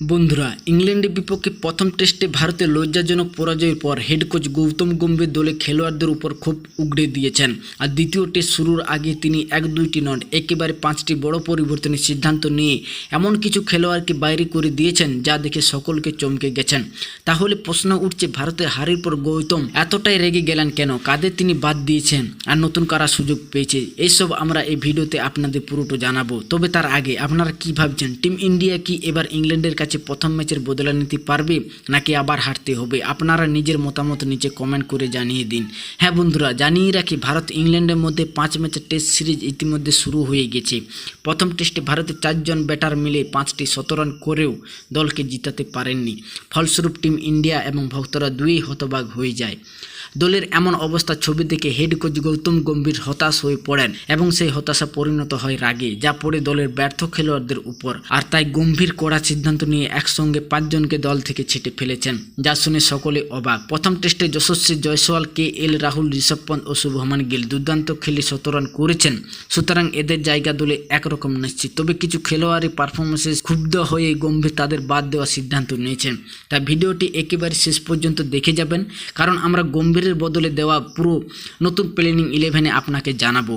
বন্ধুরা, ইংল্যান্ডের বিপক্ষে প্রথম টেস্টে ভারতের লজ্জাজনক পরাজয়ের পর হেড কোচ গৌতম গম্ভীর দলে খেলোয়াড়দের উপর খুব উগড়ে দিয়েছেন। আর দ্বিতীয় টেস্ট শুরুর আগে তিনি এক দুইটি নট, একেবারে পাঁচটি বড় পরিবর্তনের সিদ্ধান্ত নিয়ে এমন কিছু খেলোয়াড়কে বাইরে করে দিয়েছেন যা দেখে সকলকে চমকে গেছেন। তাহলে প্রশ্ন উঠছে, ভারতের হারের পর গৌতম এতটাই রেগে গেলেন কেন? কাদের তিনি বাদ দিয়েছেন আর নতুন কারা সুযোগ পেয়েছে? এইসব আমরা এই ভিডিওতে আপনাদের পুরোটা জানাব। তবে তার আগে আপনারা কি ভাবছেন, টিম ইন্ডিয়া কি এবার ইংল্যান্ডের কাছে প্রথম ম্যাচের বদলা নিতে পারবে নাকি আবার হারতে হবে? আপনারা নিজের মতামত নিচে কমেন্ট করে জানিয়ে দিন। হ্যাঁ বন্ধুরা, জানিয়ে রাখি ভারত ইংল্যান্ডের মধ্যে পাঁচ ম্যাচের টেস্ট সিরিজ ইতিমধ্যে শুরু হয়ে গেছে। প্রথম টেস্টে ভারতের চারজন ব্যাটার মিলে পাঁচটি শতরান করেও দলকে জিতাতে পারেননি। ফলস্বরূপ টিম ইন্ডিয়া এবং ভক্তরা দুই হতবাক হয়ে যায়। দলের এমন অবস্থা ছবি দেখে হেড কোচ গৌতম গম্ভীর হতাশ হয়ে পড়েন এবং সেই হতাশা পরিণত হয় রাগে, যা পড়ে দলের ব্যর্থ খেলোয়াড়দের উপর। আর তাই গম্ভীর করা সিদ্ধান্ত নিয়ে একসঙ্গে পাঁচজনকে দল থেকে ছেটে ফেলেছেন, যা শুনে সকলে অবাক। প্রথম টেস্টে যশস্বী জয়সওয়াল, কে এল, রাহুল, ঋষভ পন্ত ও শুভমান গিল দুর্দান্ত খেলে শতরান করেছেন। সুতরাং এদের জায়গা দলে একরকম নিশ্চিত। তবে কিছু খেলোয়াড়ি পারফরমেন্সে ক্ষুব্ধ হয়ে গম্ভীর তাদের বাদ দেওয়ার সিদ্ধান্ত নিয়েছেন। তাই ভিডিওটি একেবারে শেষ পর্যন্ত দেখে যাবেন, কারণ আমরা গম্ভীরের বদলে দেওয়া পুরো নতুন প্ল্যানিং ইলেভেনে আপনাকে জানাব।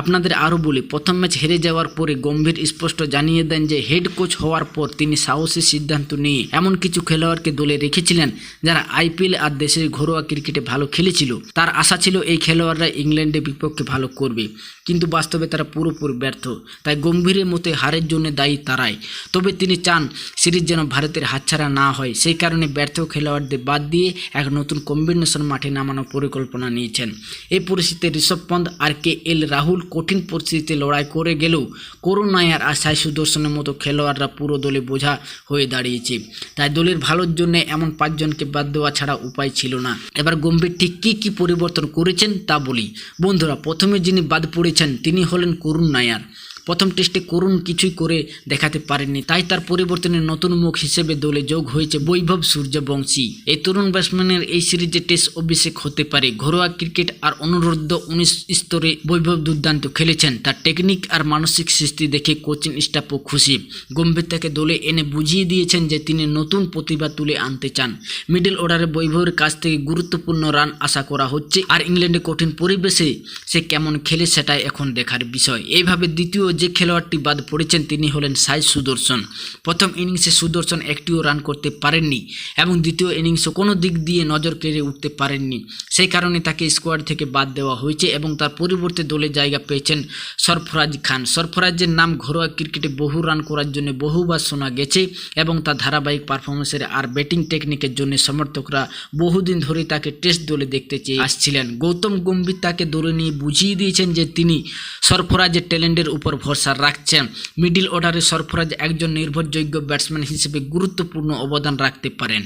আপনাদের আরও বলি, প্রথম ম্যাচ হেরে যাওয়ার পরে গম্ভীর স্পষ্ট জানিয়ে দেন যে হেড কোচ হওয়ার পর তিনি সাহসী সিদ্ধান্ত নিয়ে এমন কিছু খেলোয়াড়কে দলে রেখেছিলেন যারা আইপিএল আর দেশের ঘরোয়া ক্রিকেটে ভালো খেলেছিল। তার আশা ছিল এই খেলোয়াড়রা ইংল্যান্ডের বিপক্ষে ভালো করবে, কিন্তু বাস্তবে তারা পুরোপুরি ব্যর্থ। তাই গম্ভীরের মতে হারের জন্য দায়ী তারাই। তবে তিনি চান সিরিজ যেন ভারতের হাতছাড়া না হয়। সেই কারণে ব্যর্থ খেলোয়াড়দের বাদ দিয়ে এক নতুন কম্বিনেশন মাঠে নামানোর পরিকল্পনা নিয়েছেন। এই পরিস্থিতিতে ঋষভ পন্ত আর কে এল রাহুল কঠিন পরিস্থিতিতে লড়াই করে গেলেও করুণ নায়ার আর সাই সুদর্শনের মতো খেলোয়াড়রা পুরো দলে বোঝা হয়ে দাঁড়িয়েছে। তাই দলের ভালোর জন্য এমন পাঁচজনকে বাদ দেওয়া ছাড়া উপায় ছিল না। এবার গম্ভীর ঠিক কী কী পরিবর্তন করেছেন তা বলি। বন্ধুরা, প্রথমে যিনি বাদ পড়েছেন, তিনি হলেন করুণ নায়ার। প্রথম টেস্টে করুণ কিছুই করে দেখাতে পারেননি। তাই তার পরিবর্তনে নতুন মুখ হিসেবে দলে যোগ হয়েছে বৈভব সূর্যবংশী। এই তরুণ ব্যাটসম্যানের এই সিরিজে টেস্ট অভিষেক হতে পারে। ঘরোয়া ক্রিকেট আর অনুরোধ উনিশ স্তরে বৈভব দুর্দান্ত খেলেছেন। তার টেকনিক আর মানসিক সৃষ্টি দেখে কোচিং স্টাফও খুশি। গম্ভীর তাকে দলে এনে বুঝিয়ে দিয়েছেন যে তিনি নতুন প্রতিভা তুলে আনতে চান। মিডল অর্ডারে বৈভবের কাছ থেকে গুরুত্বপূর্ণ রান আশা করা হচ্ছে। আর ইংল্যান্ডে কঠিন পরিবেশে সে কেমন খেলে সেটাই এখন দেখার বিষয়। এইভাবে দ্বিতীয় যে খেলোয়াড়টি বাদ পড়েছেন তিনি হলেন সাই সুদর্শন। প্রথম ইনিংসে সুদর্শন একটিও রান করতে পারেননি এবং দ্বিতীয় ইনিংসও কোনো দিক দিয়ে নজর কেড়ে উঠতে পারেননি। সেই কারণে তাকে স্কোয়াড থেকে বাদ দেওয়া হয়েছে এবং তার পরিবর্তে দলে জায়গা পেয়েছেন সরফরাজ খান। সরফরাজের নাম ঘরোয়া ক্রিকেটে বহু রান করার জন্য বহুবার শোনা গেছে এবং তার ধারাবাহিক পারফরমেন্সের আর ব্যাটিং টেকনিকের জন্য সমর্থকরা বহুদিন ধরে তাকে টেস্ট দলে দেখতে চেয়ে আসছিলেন। গৌতম গম্ভীর তাকে দলে নিয়ে বুঝিয়ে দিয়েছেন যে তিনি সরফরাজের ট্যালেন্টের উপর ভরসা রাখছেন। মিডিল অর্ডারে সরফরাজ একজন নির্ভরযোগ্য ব্যাটসম্যান হিসেবে গুরুত্বপূর্ণ অবদান রাখতে পারেন।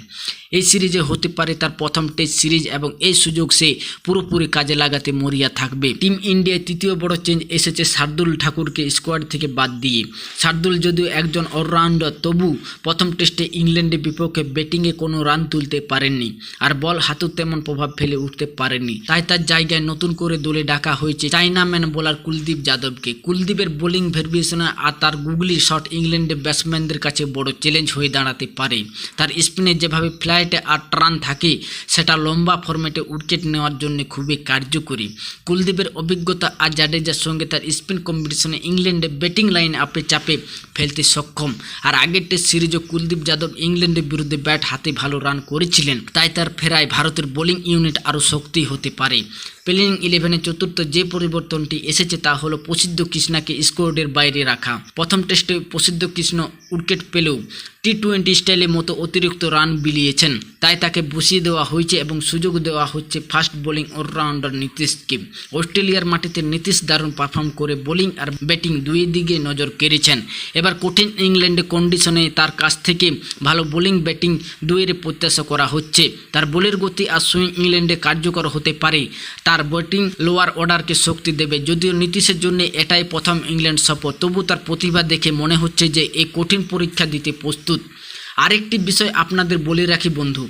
এই সিরিজে হতে পারে তার প্রথম টেস্ট সিরিজ এবং এই সুযোগ সে পুরোপুরি কাজে লাগাতে মরিয়া থাকবে। টিম ইন্ডিয়ায় তৃতীয় বড় চেঞ্জ এসেছে শার্দুল ঠাকুরকে স্কোয়াড থেকে বাদ দিয়ে। শার্দুল যদিও একজন অলরাউন্ডার, তবু প্রথম টেস্টে ইংল্যান্ডের বিপক্ষে ব্যাটিংয়ে কোনো রান তুলতে পারেননি আর বল হাতেও তেমন প্রভাব ফেলে উঠতে পারেননি। তাই তার জায়গায় নতুন করে দলে ডাকা হয়েছে চাইনাম্যান বোলার কুলদীপ যাদবকে। কুলদীপের বোলিং ভেরিয়েশনে আর তার গুগলি শট ইংল্যান্ডের ব্যাটসম্যানদের কাছে বড় চ্যালেঞ্জ হয়ে দাঁড়াতে পারে। তার স্পিনে যেভাবে ফ্লাইটে আর টার্ন থাকে, সেটা লম্বা ফরম্যাটে উইকেট নেওয়ার জন্য খুবই কার্যকরী। কুলদীপের অভিজ্ঞতা আর জাডেজার সঙ্গে তার স্পিন কম্পিটিশনে ইংল্যান্ডে ব্যাটিং লাইন আপে চাপে ফেলতে সক্ষম। আর আগের টেস্ট সিরিজে কুলদীপ যাদব ইংল্যান্ডের বিরুদ্ধে ব্যাট হাতে ভালো রান করেছিলেন। তাই তার ফেরায় ভারতের বোলিং ইউনিট আরও শক্তি হতে পারে। প্লেইং ইলেভেনের চতুর্থ যে পরিবর্তনটি এসেছে তা হলো প্রসিদ্ধ কৃষ্ণাকে স্কোয়াডের বাইরে রাখা। প্রথম টেস্টে প্রসিদ্ধ কৃষ্ণ উইকেট পেলেও টি টোয়েন্টি স্টাইলের মতো অতিরিক্ত রান বিলিয়েছেন। তাই তাকে বসিয়ে দেওয়া হয়েছে এবং সুযোগ দেওয়া হচ্ছে ফাস্ট বোলিং অলরাউন্ডার নীতিশকে। অস্ট্রেলিয়ার মাটিতে নীতিশ দারুণ পারফর্ম করে বোলিং আর ব্যাটিং দুই দিকে নজর কেড়েছেন। এবার কঠিন ইংল্যান্ডে কন্ডিশনে তার কাছ থেকে ভালো বোলিং ব্যাটিং দুইয়ের প্রত্যাশা করা হচ্ছে। তার বোলের গতি আর সুইং ইংল্যান্ডে কার্যকর হতে পারে। তার ব্যাটিং লোয়ার অর্ডারকে শক্তি দেবে। যদিও নীতিশের জন্য এটাই প্রথম ইংল্যান্ড সফর তবু তার প্রতিভা দেখে মনে হচ্ছে যে এই কঠিন পরীক্ষা দিতে প্রস্তুত। good আরেকটি বিষয় আপনাদের বলে রাখি বন্ধু।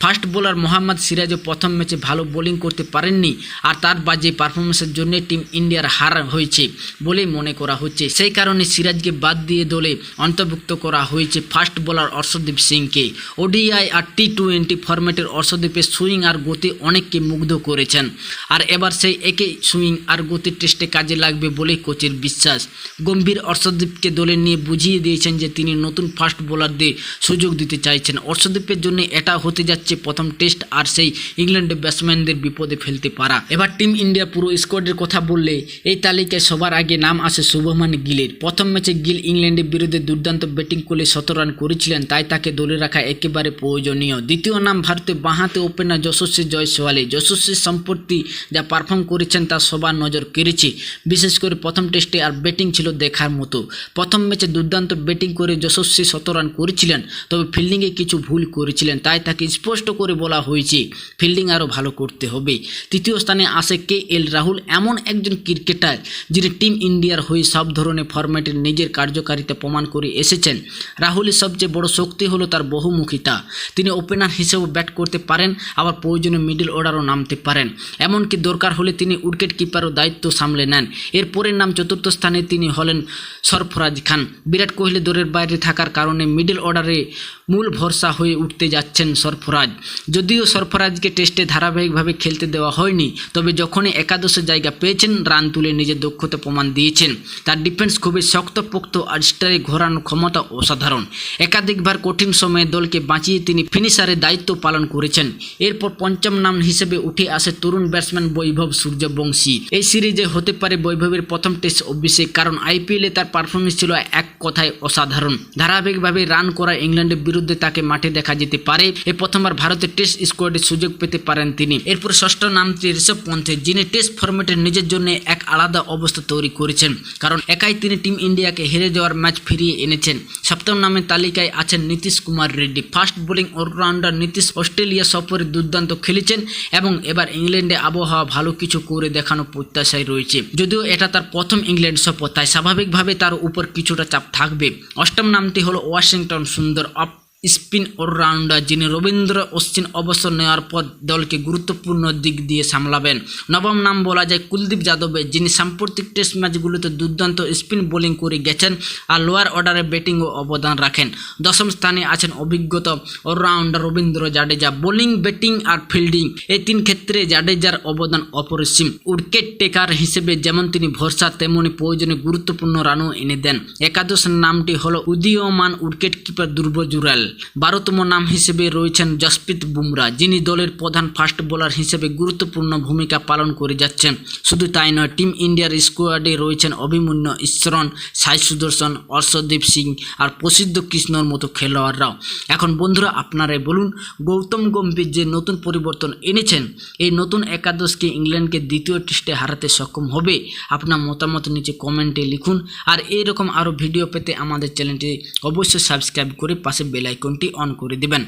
ফাস্ট বোলার মোহাম্মদ সিরাজও প্রথম ম্যাচে ভালো বোলিং করতে পারেননি আর তার বাজে পারফরমেন্সের জন্য টিম ইন্ডিয়ার হার হয়েছে বলেই মনে করা হচ্ছে। সেই কারণে সিরাজকে বাদ দিয়ে দলে অন্তর্ভুক্ত করা হয়েছে ফাস্ট বোলার অর্শদীপ সিংকে। ওডিআই আর টি টোয়েন্টি ফরম্যাটের অর্শদীপের সুইং আর গতি অনেককে মুগ্ধ করেছেন। আর এবার সেই একই সুইং আর গতি টেস্টে কাজে লাগবে বলেই কোচের বিশ্বাস। গম্ভীর অর্শদীপকে দলে নিয়ে বুঝিয়ে দিয়েছেন যে তিনি নতুন ফাস্ট বোলারদের সুযোগ দিতে চাইছেন। অর্শদীপের জন্য এটা হতে যাচ্ছে প্রথম টেস্ট আর সেই ইংল্যান্ডের ব্যাটসম্যানদের বিপদে ফেলতে পারা। এবার টিম ইন্ডিয়া পুরো স্কোয়াডের কথা বললে এই তালিকায় সবার আগে নাম আসে শুভমান গিলের। প্রথম ম্যাচে গিল ইংল্যান্ডের বিরুদ্ধে দুর্দান্ত ব্যাটিং করলে শত রান করেছিলেন, তাই তাকে দলে রাখা একেবারে প্রয়োজনীয়। দ্বিতীয় নাম ভারতের বাঁহাতে ওপেনার যশস্বী জয়সওয়ালে। যশস্বী সম্পত্তি যা পারফর্ম করেছেন তা সবার নজর কেড়েছে। বিশেষ করে প্রথম টেস্টে আর ব্যাটিং ছিল দেখার মতো। প্রথম ম্যাচে দুর্দান্ত ব্যাটিং করে যশস্বী শত রান করেছিলেন তবে ফিল্ডিংয়ে কিছু ভুল করেছিলেন, তাই তাকে স্পষ্ট করে বলা হয়েছে ফিল্ডিং আরও ভালো করতে হবে। তৃতীয় স্থানে আসে কে এল রাহুল, এমন একজন ক্রিকেটার যিনি টিম ইন্ডিয়ার হয়ে সব ধরনের ফরম্যাটের নিজের কার্যকারিতা প্রমাণ করে এসেছেন। রাহুলের সবচেয়ে বড় শক্তি হলো তার বহুমুখিতা। তিনি ওপেনার হিসেবে ব্যাট করতে পারেন, আবার প্রয়োজনে মিডল অর্ডারও নামতে পারেন। এমনকি দরকার হলে তিনি উইকেট কিপারও দায়িত্ব সামলে নেন। এরপরের নাম চতুর্থ স্থানে তিনি হলেন সরফরাজ খান। বিরাট কোহলি দলের বাইরে থাকার কারণে মিডল অর্ডারে মূল ভরসা হয়ে উঠতে যাচ্ছেন সরফরাজ। যদিও সরফরাজকে টেস্টে ধারাবাহিকভাবে খেলতে দেওয়া হয়নি, তবে যখনই একাদশে জায়গা পেয়েছেন, রান তুলে নিজের দক্ষতা প্রমাণ দিয়েছেন। তার ডিফেন্স খুবই শক্তপোক্ত আর স্টারে ঘোরানোর ক্ষমতা অসাধারণ। একাধিকবার কঠিন সময়ে দলকে বাঁচিয়ে তিনি ফিনিশারের দায়িত্ব পালন করেছেন। এরপর পঞ্চম নাম হিসেবে উঠে আসে তরুণ ব্যাটসম্যান বৈভব সূর্যবংশী। এই সিরিজে হতে পারে বৈভবের প্রথম টেস্ট অভিষেক, কারণ আইপিএলে তার পারফরমেন্স ছিল এক কথায় অসাধারণ। ধারাবাহিকভাবে রান করা ইংল্যান্ডের বিরুদ্ধে তাকে মাঠে দেখা যেতে পারে। এ প্রথমবার ভারতের টেস্ট স্কোয়াডে সুযোগ পেতে পারেন তিনি। এরপর ষষ্ঠ নামটি ঋষভ পন্থে যিনি টেস্ট ফরম্যাটে নিজের জন্য এক আলাদা অবস্থা তৈরি করেছেন। কারণ একাই তিনি টিম ইন্ডিয়াকে হেরে যাওয়ার ম্যাচ ফিরিয়ে এনেছেন। সপ্তম নামের তালিকায় আছেন Nitish Kumar Reddy. Fast bowling allrounder Nitish Australia সফরে দুর্দান্ত খেলেছেন এবং এবার ইংল্যান্ডে আবহাওয়া ভালো কিছু করে দেখানো প্রত্যাশায় রয়েছে। যদিও এটা তার প্রথম ইংল্যান্ড সফর, তাই স্বাভাবিকভাবে তার উপর কিছুটা চাপ থাকবে। অষ্টম নামটি হলো ওয়াশিংটন সুন্দর up স্পিন অলরাউন্ডার যিনি রবীন্দ্র অশ্বিন অবসর নেওয়ার পর দলকে গুরুত্বপূর্ণ দিক দিয়ে সামলাবেন। নবম নাম বলা যায় কুলদীপ যাদবের যিনি সাম্প্রতিক টেস্ট ম্যাচগুলোতে দুর্দান্ত স্পিন বোলিং করে গেছেন আর লোয়ার অর্ডারে ব্যাটিংও অবদান রাখেন। দশম স্থানে আছেন অভিজ্ঞতা allrounder Ravindra Jadeja. Bowling batting আর ফিল্ডিং এই তিন ক্ষেত্রে জাডেজার অবদান অপরিসীম। উইকেট টেকার হিসেবে যেমন তিনি ভরসা, তেমনি প্রয়োজনে গুরুত্বপূর্ণ রানও এনে দেন। একাদশ নামটি হলো উদীয়মান উইকেট কিপার দুর্ব জুরাল। বারোতম নাম হিসেবে রয়েছেন জসপ্রীত বুমরা, যিনি দলের প্রধান ফাস্ট বোলার হিসেবে গুরুত্বপূর্ণ ভূমিকা পালন করে যাচ্ছেন। শুধু তাই নয়, টিম ইন্ডিয়ার স্কোয়াডে রয়েছেন অভিমন্যু ঈশ্বরন সাই সুদর্শন, অর্শদীপ সিং আর প্রসিদ্ধ কৃষ্ণর মতো খেলোয়াড়রাও। এখন বন্ধুরা, আপনারাই বলুন, গৌতম গম্ভীর যে নতুন পরিবর্তন এনেছেন, এই নতুন একাদশকে ইংল্যান্ডকে দ্বিতীয় টেস্টে হারাতে সক্ষম হবে? আপনার মতামত নিচে কমেন্টে লিখুন। আর এইরকম আরও ভিডিও পেতে আমাদের চ্যানেলটি অবশ্যই সাবস্ক্রাইব করে পাশে বেল আইকনটি অন করে দেবেন।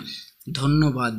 ধন্যবাদ।